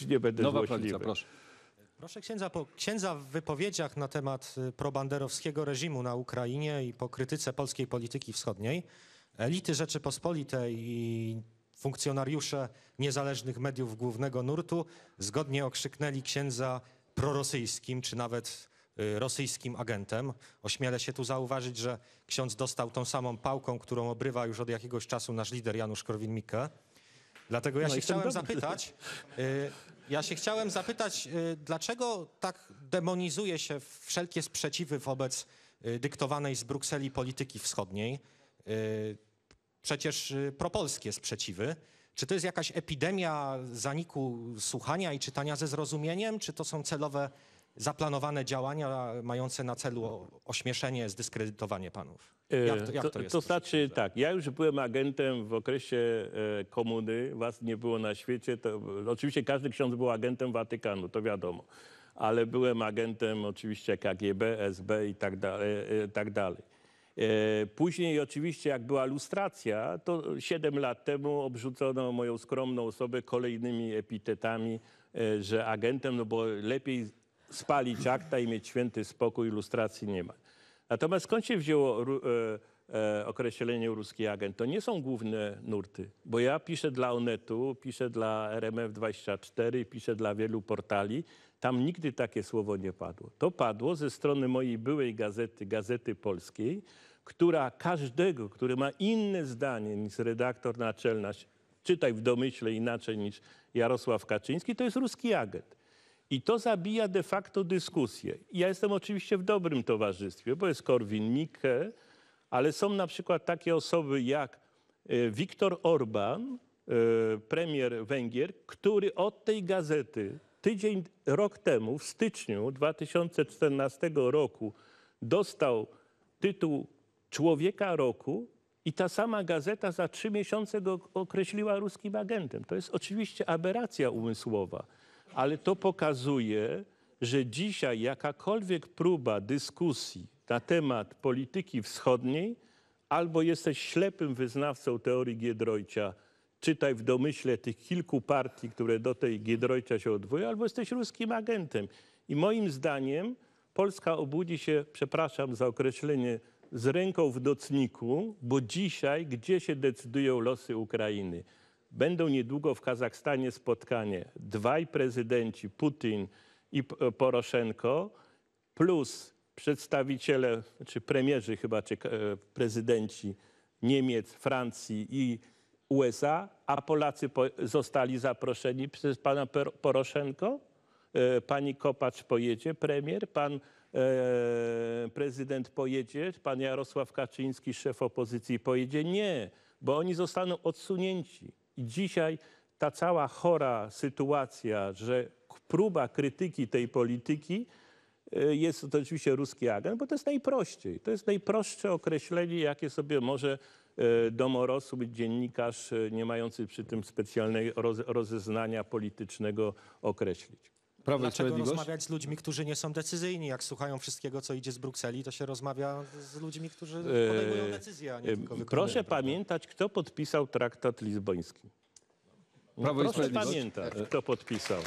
Już nie będę Nowa złośliwy. prawica, proszę. Proszę księdza, po księdza w wypowiedziach na temat y, probanderowskiego reżimu na Ukrainie i po krytyce polskiej polityki wschodniej, elity Rzeczypospolitej i funkcjonariusze niezależnych mediów głównego nurtu zgodnie okrzyknęli księdza prorosyjskim, czy nawet y, rosyjskim agentem. Ośmielę się tu zauważyć, że ksiądz dostał tą samą pałką, którą obrywa już od jakiegoś czasu nasz lider Janusz Korwin-Mikke. Dlatego ja No się chciałem zapytać, y, ja się chciałem zapytać, y, dlaczego tak demonizuje się wszelkie sprzeciwy wobec y, dyktowanej z Brukseli polityki wschodniej? Przecież propolskie sprzeciwy. Czy to jest jakaś epidemia zaniku słuchania i czytania ze zrozumieniem, czy to są celowe, zaplanowane działania mające na celu o- ośmieszenie, zdyskredytowanie panów? Jak to, jak to, to, jest? to znaczy tak, ja już byłem agentem w okresie e, komuny, was nie było na świecie. To, oczywiście każdy ksiądz był agentem Watykanu, to wiadomo. Ale byłem agentem oczywiście KGB, SB i tak dalej. E, tak dalej. E, Później oczywiście jak była lustracja, to 7 lat temu obrzucono moją skromną osobę kolejnymi epitetami, e, że agentem, no bo lepiej spalić akta i mieć święty spokój, lustracji nie ma. Natomiast skąd się wzięło e, e, określenie ruski agent? To nie są główne nurty, bo ja piszę dla Onetu, piszę dla RMF24, piszę dla wielu portali. Tam nigdy takie słowo nie padło. To padło ze strony mojej byłej gazety, Gazety Polskiej, która każdego, który ma inne zdanie niż redaktor naczelna, czytaj w domyśle inaczej niż Jarosław Kaczyński, to jest ruski agent. I to zabija de facto dyskusję. Ja jestem oczywiście w dobrym towarzystwie, bo jest Korwin-Mikke, ale są na przykład takie osoby jak e, Viktor Orban, e, premier Węgier, który od tej gazety tydzień, rok temu, w styczniu 2014 roku, dostał tytuł Człowieka Roku i ta sama gazeta za trzy miesiące go określiła ruskim agentem. To jest oczywiście aberracja umysłowa, ale to pokazuje, że dzisiaj jakakolwiek próba dyskusji na temat polityki wschodniej albo jesteś ślepym wyznawcą teorii Giedroycia, czytaj w domyśle tych kilku partii, które do tej Giedroycia się odwołują, albo jesteś ruskim agentem. I moim zdaniem Polska obudzi się, przepraszam za określenie, z ręką w nocniku, bo dzisiaj gdzie się decydują losy Ukrainy? Będą niedługo w Kazachstanie spotkanie. Dwaj prezydenci, Putin i Poroszenko, plus przedstawiciele, czy premierzy chyba, czy e, prezydenci Niemiec, Francji i USA, a Polacy po, zostali zaproszeni przez pana Poroszenko. E, Pani Kopacz pojedzie, premier, pan e, prezydent pojedzie, pan Jarosław Kaczyński, szef opozycji pojedzie. Nie, bo oni zostaną odsunięci. I dzisiaj ta cała chora sytuacja, że próba krytyki tej polityki e, jest to oczywiście ruski agent, bo to jest najprościej. To jest najprostsze określenie, jakie sobie może e, domorosły dziennikarz, e, nie mający przy tym specjalnego roz, rozeznania politycznego określić. Prawo Dlaczego Sprawiedliwość. rozmawiać z ludźmi, którzy nie są decyzyjni? Jak słuchają wszystkiego, co idzie z Brukseli, to się rozmawia z ludźmi, którzy podejmują decyzje, a nie E, tylko wykonują. Proszę pamiętać, kto podpisał traktat lizboński. Prawo i Proszę Sprawiedliwość. pamiętać, kto podpisał.